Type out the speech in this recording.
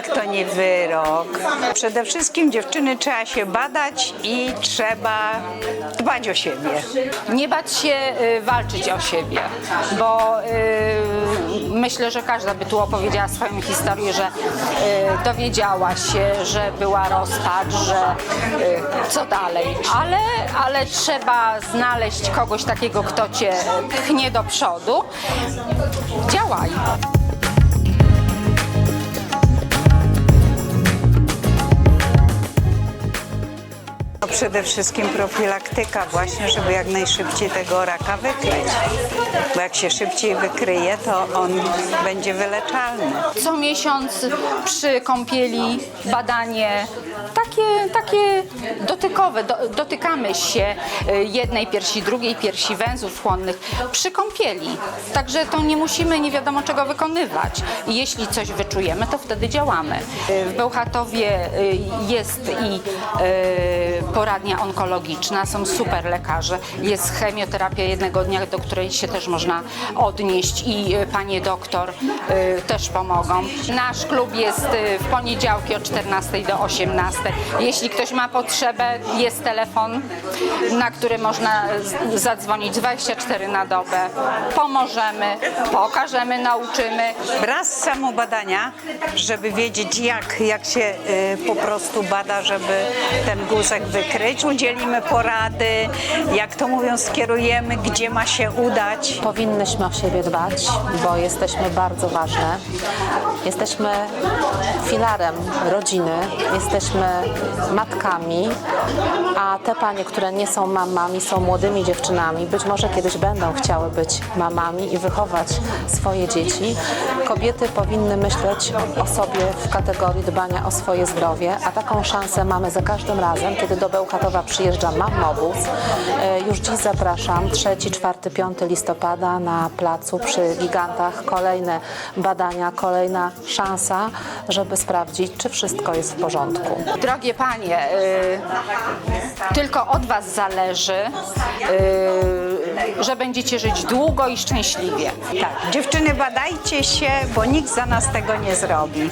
rak to nie wyrok. Przede wszystkim dziewczyny trzeba się badać i trzeba dbać o siebie. Nie bać się y, walczyć o siebie, bo y, myślę, że każda by tu opowiedziała swoją historię, że y, dowiedziała się, że była rozpacz, że y, co dalej. Ale, ale trzeba znaleźć kogoś takiego, kto cię pchnie do przodu. Działaj. No przede wszystkim profilaktyka właśnie, żeby jak najszybciej tego raka wykryć. Bo jak się szybciej wykryje, to on będzie wyleczalny. Co miesiąc przy kąpieli badanie takie, takie dotykowe. Do, dotykamy się y, jednej piersi, drugiej piersi, węzłów chłonnych przy kąpieli. Także to nie musimy nie wiadomo czego wykonywać. I jeśli coś wyczujemy, to wtedy działamy. Y, W Bełchatowie y, jest i poradnia onkologiczna, są super lekarze. Jest chemioterapia jednego dnia, do której się też można odnieść i y, panie doktor y, też pomogą. Nasz klub jest y, w poniedziałki od 14 do 18. Jeśli ktoś ma potrzebę, jest telefon, na który można z- zadzwonić 24 na dobę. Pomożemy, pokażemy, nauczymy. Raz samo badania, żeby wiedzieć jak, jak się po prostu bada, żeby ten guzek wykryć. Udzielimy porady, jak to mówią, skierujemy, gdzie ma się udać. Powinnyśmy o siebie dbać, bo jesteśmy bardzo ważne. Jesteśmy filarem rodziny, jesteśmy matkami, a te panie, które nie są mamami, są młodymi dziewczynami. Być może kiedyś będą chciały być mamami i wychować swoje dzieci. Kobiety powinny myśleć o sobie w kategorii dbania o swoje zdrowie, a taką szansę mamy za każdym razem, kiedy do Bełchatowa przyjeżdża Mammobus. E, Już dziś zapraszam 3, 4, 5 listopada na placu przy Gigantach. Kolejne badania, kolejna szansa, żeby sprawdzić, czy wszystko jest w porządku. Drogie panie, y, tylko od was zależy, y, że będziecie żyć długo i szczęśliwie. Tak, dziewczyny badajcie się, bo nikt za nas tego nie zrobi.